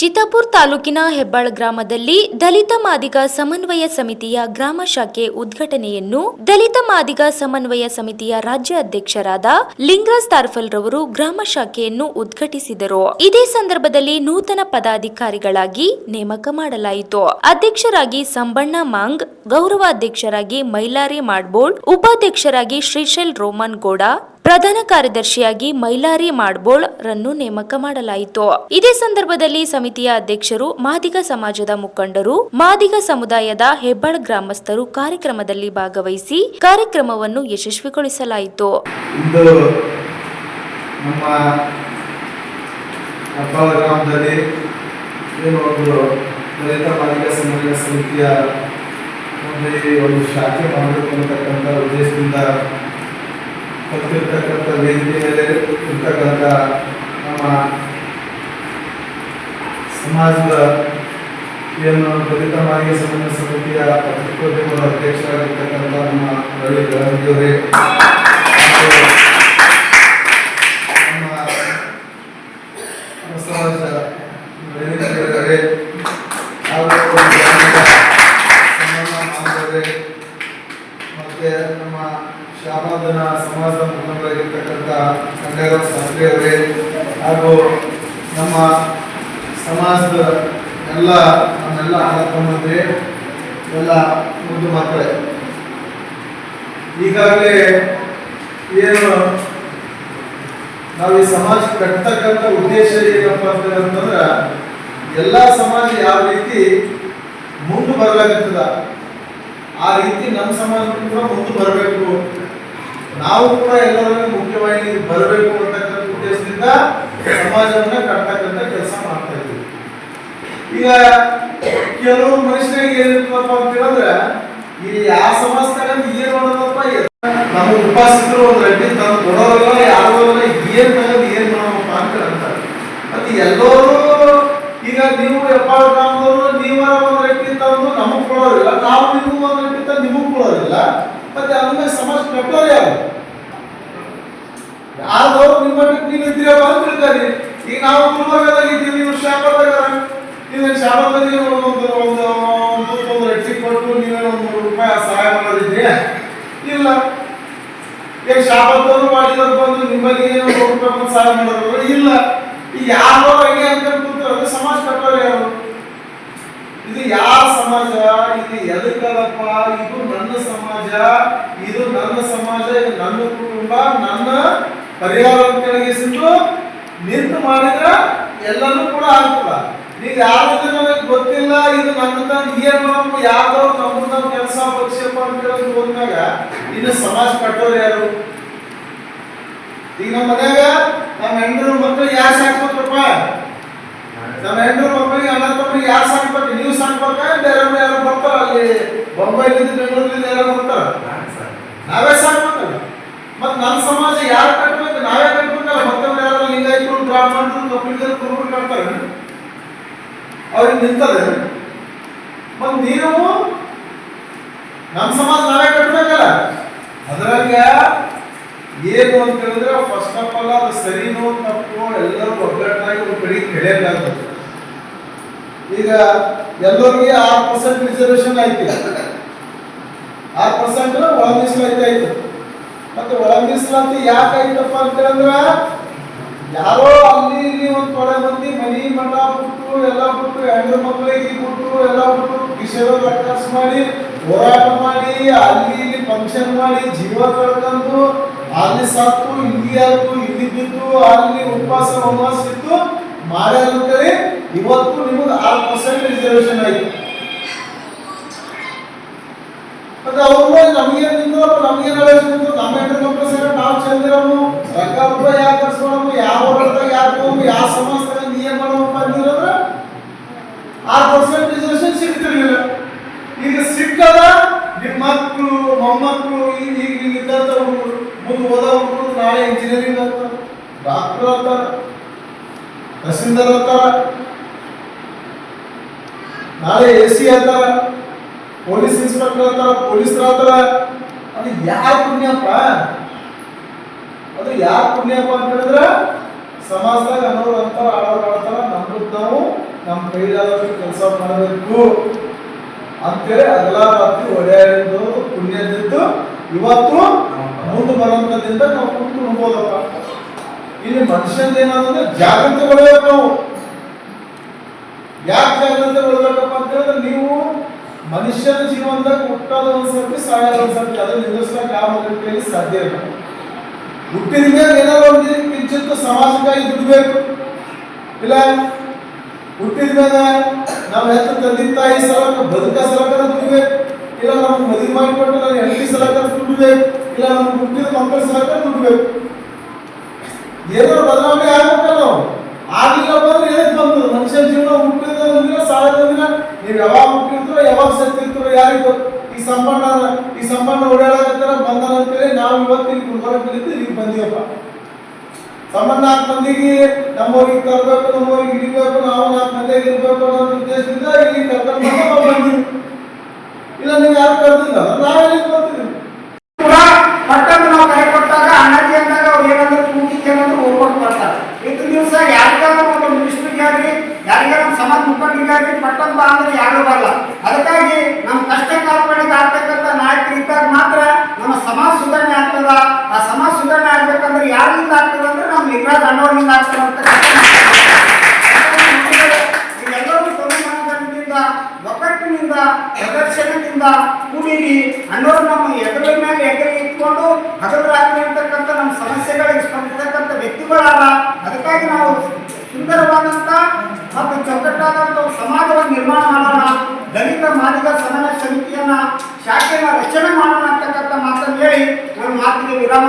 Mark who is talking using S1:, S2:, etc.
S1: ಚಿತ್ತಾಪುರ್ ತಾಲೂಕಿನ ಹೆಬ್ಬಾಳ್ ಗ್ರಾಮದಲ್ಲಿ ದಲಿತ ಮಾದಿಗ ಸಮನ್ವಯ ಸಮಿತಿಯ ಗ್ರಾಮ ಶಾಖೆ ಉದ್ಘಾಟನೆಯನ್ನು ದಲಿತ ಮಾದಿಗ ಸಮನ್ವಯ ಸಮಿತಿಯ ರಾಜ್ಯ ಅಧ್ಯಕ್ಷರಾದ ಲಿಂಗರಾಜ್ ತಾರ್ಫಲ್ ರವರು ಗ್ರಾಮ ಶಾಖೆಯನ್ನು ಉದ್ಘಾಟಿಸಿದರು. ಇದೇ ಸಂದರ್ಭದಲ್ಲಿ ನೂತನ ಪದಾಧಿಕಾರಿಗಳಾಗಿ ನೇಮಕ ಮಾಡಲಾಯಿತು. ಅಧ್ಯಕ್ಷರಾಗಿ ಸಂಬಣ್ಣ ಮಾಂಗ್ ಗೌರವ ಅಧ್ಯಕ್ಷರಾಗಿ ಮೈಲಾರಿ ಮಾಡ್ಬೋಳ್, ಉಪಾಧ್ಯಕ್ಷರಾಗಿ ಶ್ರೀಶೈಲ್ ರೋಮನ್ ಗೌಡ ಪ್ರಧಾನ ಕಾರ್ಯದರ್ಶಿಯಾಗಿ ಮೈಲಾರಿ ಮಾಡ್ಬೋಳ್ ರನ್ನು ನೇಮಕ ಮಾಡಲಾಯಿತು. ಇದೇ ಸಂದರ್ಭದಲ್ಲಿ ಸಮಿತಿಯ ಅಧ್ಯಕ್ಷರು ಮಾದಿಗ ಸಮಾಜದ ಮುಖಂಡರು, ಮಾದಿಗ ಸಮುದಾಯದ ಹೆಬ್ಬಾಳ್ ಗ್ರಾಮಸ್ಥರು ಕಾರ್ಯಕ್ರಮದಲ್ಲಿ ಭಾಗವಹಿಸಿ ಕಾರ್ಯಕ್ರಮವನ್ನು ಯಶಸ್ವಿಗೊಳಿಸಲಾಯಿತು.
S2: ಒಂದು ಶಾಖೆ ಮಾಡಬೇಕು ಉದ್ದೇಶದಿಂದ ಕಲ್ತಿರ್ತಕ್ಕಂಥ ವೇದಿಕೆಯಲ್ಲಿ ಇರ್ತಕ್ಕಂಥ ನಮ್ಮ ಸಮಾಜದ ಏನು ದಲಿತವಾಗಿ ಸಮನ್ವಯ ಸಮಿತಿಯ ಪತ್ರಿಕೋದ್ಯಮದ ಅಧ್ಯಕ್ಷರಾಗಿರ್ತಕ್ಕಂಥ ನಮ್ಮ ರವಿ ಗಾಂಧಿಯವರೇ ಮತ್ತೆ ನಮ್ಮ ಶಾಮಾದನ ಸಮಾಜದ ಮುಖಂಡರಾಗಿರ್ತಕ್ಕಂಥ ಸಂಘರಾವ್ ಶಾಸ್ತ್ರಿ ಹಾಗೂ ನಮ್ಮ ಸಮಾಜದ ಎಲ್ಲ, ನಮ್ಮೆಲ್ಲ ತಮ್ಮಂದಿರೇ ಎಲ್ಲ ಮುದ್ದು ಮಕ್ಕಳೇ. ಈಗಾಗಲೇ ಏನು ನಾವು ಈ ಸಮಾಜ ಕಟ್ತಕ್ಕಂಥ ಉದ್ದೇಶ ಏನಪ್ಪ ಅಂತಂದ್ರೆ ಎಲ್ಲ ಸಮಾಜ ಯಾವ ರೀತಿ ಮುಂದೆ ಬರ್ಲಾಗತ್ತದ, ಆ ರೀತಿ ನಮ್ಮ ಸಮಾಜ ಕೂಡ ಮುಂದೆ ಬರಬೇಕು. ನಾವು ಕೂಡ ಎಲ್ಲರೂ ಮುಖ್ಯವಾಗಿ ಬರಬೇಕು ಅಂತಕ್ಕಂಥ ಉದ್ದೇಶದಿಂದ ಸಮಾಜವನ್ನ ಕಟ್ತಕ್ಕಂಥ ಕೆಲಸ ಮಾಡ್ತಾ ಈಗ ಕೆಲವು ಮನುಷ್ಯರಿಗೆ ಏನಿರ್ತಪ್ಪ ಅಂತ ಹೇಳಿದ್ರೆ ಈ ಯಾವ ಸಮಾಜ ಏನು ಮಾಡೋದಪ್ಪ ನಮ್ಮ ಉಪಾಸಕರು ಒಂದು ರೆಡ್ಡಿ ತಂದು ಯಾರು ಅಲ್ಲ ಏನ್ ತಗೊಂಡು ಏನ್ ಮಾಡೋಣಪ್ಪ ಅಂತ ಅಂತಾರೆ ಮತ್ತೆ ಎಲ್ಲರೂ ಈಗ ನೀವು ಹೆಬ್ಬಾಳ ಗ್ರಾಮದವರು ನೀವರ ಒಂದು ರೆಡ್ಡಿ ತಂದು ನಮಗ್ ಕೊಡೋರಿಲ್ಲ ನಾವು ನಿಮಗೂ ಒಂದು ರೆಡ್ಡಿ ತಂದು ನಿಮಗ್ ಕೊಡೋರಿಲ್ಲ ಮತ್ತೆ ಕಟ್ಟೋರು ಯಾರು ಯಾರ್ದವ್ರು ನಿಮ್ಮ ನೀವು ಇದ್ದೀರಪ್ಪ ಅಂತ ತಿಳ್ಕೊಳ್ಳಿ ಈಗ ನಾವು ಗುಲ್ಬರ್ಗದಾಗ ಇದ್ದೀವಿ, ನೀವು ಶಾಪದಾಗ ನೀವು ಶಾಪದಲ್ಲಿ ಒಂದು ಒಂದು ಒಂದು ರೆಡ್ಸಿ ಕೊಟ್ಟು ನೀವೇನೋ ಒಂದು ನೂರು ರೂಪಾಯಿ ಸಹಾಯ ಮಾಡಿದ್ರಿ ಇಲ್ಲ. ಈಗ ಶಾಪದವರು ಮಾಡಿದವ್ರು ಬಂದು ನಿಮ್ಮಲ್ಲಿ ಏನೋ ನೂರು ರೂಪಾಯಿ ಬಂದು ಸಹಾಯ ಮಾಡೋರು ಇಲ್ಲ. ಈಗ ಯಾರೋ ಹಂಗೆ ಅಂತ ಕೂತಾರೆ ಸಮಾಜ ಕಟ್ಟೋರು ಯಾರು? ಇದು ಯಾರ ಸಮಾಜ? ಇದು ಎದಕ್ಕದಪ್ಪ? ಇದು ನನ್ನ ಸಮಾಜ ಇದು ನನ್ನ ಸಮಾಜ, ಇದು ನನ್ನ ಕುಟುಂಬ, ನನ್ನ ಪರಿಹಾರ ಕೆಳಗಿಸಿದ್ದು ನಿಂತು ಮಾಡಿದ್ರ ಎಲ್ಲನೂ ಕೂಡ ಆಗ್ತದ. ನೀವು ಯಾವ್ದು ನನಗೆ ಗೊತ್ತಿಲ್ಲ, ಇದು ನನ್ನ ಏನ್ ಮಾಡಬೇಕು ಯಾವ್ದೋ ನಮ್ಮ ಕೆಲಸ ಪಕ್ಷಪ್ಪ ಅಂತ ಹೇಳೋದು ಹೋದ್ಮ್ಯಾಗ, ಇನ್ನು ಸಮಾಜ ಕಟ್ಟೋರು ಯಾರು? ಈಗ ನಮ್ಮ ಮನ್ಯಾಗ ನಮ್ಮ ಹೆಂಡರು ಮಕ್ಕಳು ಯಾರು ಸಾಕ್ಬೇಕಪ್ಪ ನಮ್ಮ ಹೆಂಡರು ಮಕ್ಕಳಿಗೆ ಅಣ್ಣ ತಮ್ಮನಿಗೆ ಯಾರು ಸಾಕ್ಬೇಕು ನೀವು ಸಾಕ್ಬೇಕ ಬೇರೆ ಯಾರು ಬರ್ತಾರ ಅಲ್ಲಿ? ಬೊಂಬೈಲಿಂದ ಬೆಂಗಳೂರಿಂದ ಯಾರು ಬರ್ತಾರ ನಾವೇ ಸಾಕ್ಬೇಕಲ್ಲ ಮತ್ ನಮ್ಮ ಸಮಾಜ ಯಾರು ಕಟ್ಟಬೇಕು ನಾವೇ ಕಟ್ಬೇಕಲ್ಲ. ಮತ್ತೊಂದು ಯಾರು ಲಿಂಗಾಯತರು ಬ್ರಾಹ್ಮಣರು ಕಪಿಲರು ಕುರುಬರು ಕಟ್ತಾರೆ. ಅವ್ರಿಗೆ ನಿಂತದೆ. ಮತ್ ನೀವು ನಮ್ಮ ಸಮಾಜ ನಾವೇ ಕಟ್ಬೇಕಲ್ಲ. ಅದ್ರಾಗ ಏನು ಅಂತ ಹೇಳಿದ್ರೆ ಫಸ್ಟ್ ಆಫ್ ಆಲ್ ಅದು ಸರಿನೋ ತಪ್ಪು ಎಲ್ಲರೂ ಒಗ್ಗಟ್ಟಾಗಿ ಒಂದು ಕಡೆ ಕೆಳೆಯಲಾಗ್ತದೆ ಈಗ ಎಲ್ಲರಿಗೆ ಆರು ಪರ್ಸೆಂಟ್ ರಿಸರ್ವೇಶನ್ ಆಯ್ತು. ಆರು ಪರ್ಸೆಂಟ್ ಒಳ ಮೀಸಲಾತಿ ಮತ್ತೆ ಒಳ ಮೀಸಲಾತಿ ಯಾಕೆ ಆಯ್ತಪ್ಪ ಅಂತ ಹೇಳಿದ್ರೆ ಯಾರೋ ಅಲ್ಲಿ ಇಲ್ಲಿ ಒಂದು ತೊಡೆ ಮಂದಿ ಮನಿ ಮಠ ಬಿಟ್ಟು, ಎಲ್ಲ ಬಿಟ್ಟು, ಹೆಣ್ಣು ಮಕ್ಕಳಿಗೆ ಬಿಟ್ಟು, ಎಲ್ಲ ಬಿಟ್ಟು ಕಿಶೋರ ಕಟ್ಟಾಸ್ ಮಾಡಿ, ಹೋರಾಟ ಮಾಡಿ, ಅಲ್ಲಿ ಇಲ್ಲಿ ಫಂಕ್ಷನ್ ಮಾಡಿ, ಜೀವ ಕಳ್ಕೊಂಡು, ಅಲ್ಲಿ ಸತ್ತು ಇಲ್ಲಿ ಆಯ್ತು, ಇಲ್ಲಿ ಬಿದ್ದು ಅಲ್ಲಿ ಉಪವಾಸ ಉಪವಾಸ ಇತ್ತು. ಮಾಡ್ಯಾರ ಇವತ್ತು ನಿಮಗೆ ಆರು ಪರ್ಸೆಂಟ್ ರಿಸರ್ವೇಶನ್ ಆಯ್ತು. ಮತ್ತೆ ಅವ್ರು ನಮಗೆ ನಿಂತು ನಮಗೆ ನಡೆಸಿದ್ರು ನಮ್ಮ ಹೆಣ್ಣು ಮಕ್ಕಳು ಸೇರಿ ನಾವು ಚಂದಿರನು, ರೊಕ್ಕ ಯಾಕೆ ಕರ್ಸ್ಕೊಳಮ್ಮ ಯಾವ ಹೊರತಾಗ ಯಾಕೆ ಹೋಗು, ಯಾವ ಸಮಸ್ಯೆ ನೀ ಏನ್ ಬಂದಿರೋದ್ರೆ ಆ ಪರ್ಸೆಂಟ್ ರಿಸರ್ವೇಷನ್ ಸಿಗ್ತಿರ್ಲಿಲ್ಲ. ಈಗ ಸಿಕ್ಕದ ನಿಮ್ಮ ಮಕ್ಕಳು ಮೊಮ್ಮಕ್ಕಳು ಈಗ ಈಗ ಹುಡುಗರು, ಮುಂದೆ ಓದೋ ಹುಡುಗರು ನಾಳೆ ಇಂಜಿನಿಯರಿಂಗ್ ಆಗ್ತಾರೆ ಡಾಕ್ಟರ್ ಅಂತಾರ ತಹಸೀಲ್ದಾರ್ ಅಂತಾರ ನಾಳೆ ಎ ಸಿ ಆಗ್ತಾರ ಪೊಲೀಸ್ ಇನ್ಸ್ಪೆಕ್ಟರ್ ಅಂತಾರ ಪೊಲೀಸ್ ಅಂತಾರ ಅದು ಯಾರ ಪುಣ್ಯಪ್ಪ? ಅದು ಯಾರ ಪುಣ್ಯಪ್ಪ ಅಂತ ಹೇಳಿದ್ರೆ, ಸಮಾಜದಾಗ ಅನ್ನೋರು ಅಂತಾರ, ಆಡೋರು ಆಡ್ತಾರ ನಮ್ದು ನಾವು ನಮ್ಮ ಕೈಲಾದಷ್ಟು ಕೆಲಸ ಮಾಡಬೇಕು. ಅಂತೇಳಿ ಅದೆಲ್ಲ ರಾತ್ರಿ ಒಡೆಯಾಡಿದ್ದು ಪುಣ್ಯದಿದ್ದು ಇವತ್ತು ಮುಂದೆ ಬರೋಂಥದ್ದಿಂದ ನಾವು ಕುಂತು ನೋಡ್ಬೋದಪ್ಪ. ಇಲ್ಲಿ ಮನುಷ್ಯಂದ ಏನಾದ್ರೆ ಜಾಗೃತಿ ಬೆಳಬೇಕು ನಾವು. ಯಾಕೆ ಜಾಗೃತಿ ಮನುಷ್ಯನ ಜೀವನದಾಗ ಹುಟ್ಟೋದು ಒಂದ್ಸರ್ತಿ ಸಾಯೋದು ಒಂದ್ಸರ್ತಿ ಅದನ್ನ ನಿಲ್ಲಿಸ್ಲಿಕ್ಕೆ ಯಾವ ಕೈಲಿ ಸಾಧ್ಯ ಇಲ್ಲ. ಹುಟ್ಟಿದ ಮೇಲೆ ಏನಾದ್ರು ಒಂದು ಕಿಂಚಿತ್ತು ಸಮಾಜಕ್ಕಾಗಿ ದುಡ್ಬೇಕು. ಇಲ್ಲ ಹುಟ್ಟಿದ ಮೇಲೆ ನಾವು ಹೆತ್ತ ತಂದೆ ತಾಯಿ ಸಲಕ ಬದುಕ ಸಲಕ ದುಡ್ಬೇಕು. ಇಲ್ಲ, ನಮ್ಗೆ ಮದುವೆ ಮಾಡಿಕೊಟ್ಟು ನಾನು ಹೆಂಡತಿ ಸಲಕ ದುಡ್ಬೇಕು. ಇಲ್ಲ, ನಮ್ಗೆ ಹುಟ್ಟಿದ ಮಕ್ಕಳ ಸಲಕ ದುಡ್ಬೇಕು. ಏನೋ ಬದಲಾವಣೆ ಆಗ್ಬೇಕಲ್ಲ ನಾವು ಆಗ್ಲಿಲ್ಲ ಬಂದ್ರೆ ಏನಕ್ಕೆ ಬಂತು ಮನುಷ್ಯ ಜೀವನ ಹುಟ್ಟಿದ ದಿನ ಸಾಯದ ದಿನ ನೀವು ಯಾವಾಗ ಹುಟ್ಟಿರ್ತೀರೋ, ಯಾವಾಗ ಸತ್ತಿರ್ತೀರೋ ಯಾರಿಗೂ? ಈ ಸಂಬಂಧ ಈ ಸಂಬಂಧ ಓಡಾಡಕತ್ತಾರ ಬಂಧನ ಅಂತೇಳಿ ನಾವು ಇವತ್ತು ಇಲ್ಲಿ ಗುಲ್ಬರ್ಗ ಬಿದ್ದು ಇಲ್ಲಿ ಬಂದೀವಪ್ಪ. ಸಂಬಂಧ ನಾಲ್ಕು ಮಂದಿಗೆ ನಮ್ಮವ್ರಿಗೆ ತರಬೇಕು, ನಮ್ಮವ್ರಿಗೆ ಹಿಡಿಬೇಕು, ನಾವು ನಾಲ್ಕು ಮಂದಿಯಾಗಿ ಇರ್ಬೇಕು ಅನ್ನೋ ಉದ್ದೇಶದಿಂದ ಇಲ್ಲಿ ಕರ್ಕೊಂಡು ಬಂದು ಬಂದೀವಿ. ಇಲ್ಲ, ನೀವು ಯಾರು ಕರೆದಿಲ್ಲ? ನಾವೆಲ್ಲಿ ಬರ್ತೀವಿ
S3: ಕೂಡ ಪಟ್ಟಂತ ನಾವು ಕರೆ ಕೊಟ್ಟಾಗ ಅಣ್ಣಾಜಿ ಅಂದಾಗ ಅವ್ರು ಏನಾದ್ರು ಕೂಗಿಗೆ ಏನಾದ್ರು ಹೋಗ್ಕೊಂಡು ಬರ್ತಾರೆ ಇತ್ತು ದಿವಸ ಯಾರಿಗಾರ ಒಂದು ಮಿನಿಸ್ಟ್ರಿಗೆ ಆಗಲಿ ಯಾರಿಗಾರ ನಮ್ಮ ಸಮಾಜ ಮುಖಂಡರಿಗೆ ಮತ್ತೊಂದು ಅಂದ್ರೆ ಯಾರು ಬರಲ್ಲ. ಅದಕ್ಕಾಗಿ ನಮ್ಮ ಕಷ್ಟ ಕಾರ್ಪಣ್ಯಕ್ಕೆ ಆಗ್ತಕ್ಕಂಥ ನಾಯಕರು ಇದ್ದಾಗ ಮಾತ್ರ ನಮ್ಮ ಸಮಾಜ ಸುಧಾರಣೆ ಆಗ್ತದ. ಆ ಸಮಾಜ ಸುಧಾರಣೆ ಆಗ್ಬೇಕಂದ್ರೆ ಯಾರಿಂದ ಆಗ್ತದೆ ಅಂದ್ರೆ ನಮ್ಮ ಲಿಂಗರಾಜ್ ಅಣ್ಣವರಿಂದ ಆಗ್ತದೆ ಅಂತ ಸಮಾಧಾನದಿಂದ ಒಗ್ಗಟ್ಟಿನಿಂದ, ಪ್ರದರ್ಶನದಿಂದ ಕೂಡಿರಿ. ಅನ್ನೋರು ನಮ್ಮ ಎದುರ ಮೇಲೆ ಎದುರು ಇಟ್ಕೊಂಡು ಹಗಲು ರಾತ್ರಿ ಅಂತಕ್ಕಂಥ ನಮ್ಮ ಸಮಸ್ಯೆಗಳಿಗೆ ಸ್ಪಂದಿಸತಕ್ಕಂಥ ವ್ಯಕ್ತಿಗಳಾದ, ಅದಕ್ಕಾಗಿ ನಾವು ಮತ್ತು ಚೌಕಟ್ಟಾದಂಥ ಒಂದು ಸಮಾಜವನ್ನು ನಿರ್ಮಾಣ ಮಾಡೋಣ. ದಲಿತ ಮಾದಿಗ ಸಮನ್ವಯ ಸಮಿತಿಯನ್ನ ಶಾಖೆಯನ್ನು ರಚನೆ ಮಾಡೋಣ ಅಂತಕ್ಕಂಥ ಮಾತನ್ನು ಹೇಳಿ ನನ್ನ ಮಾತಿಗೆ ವಿರಾಮ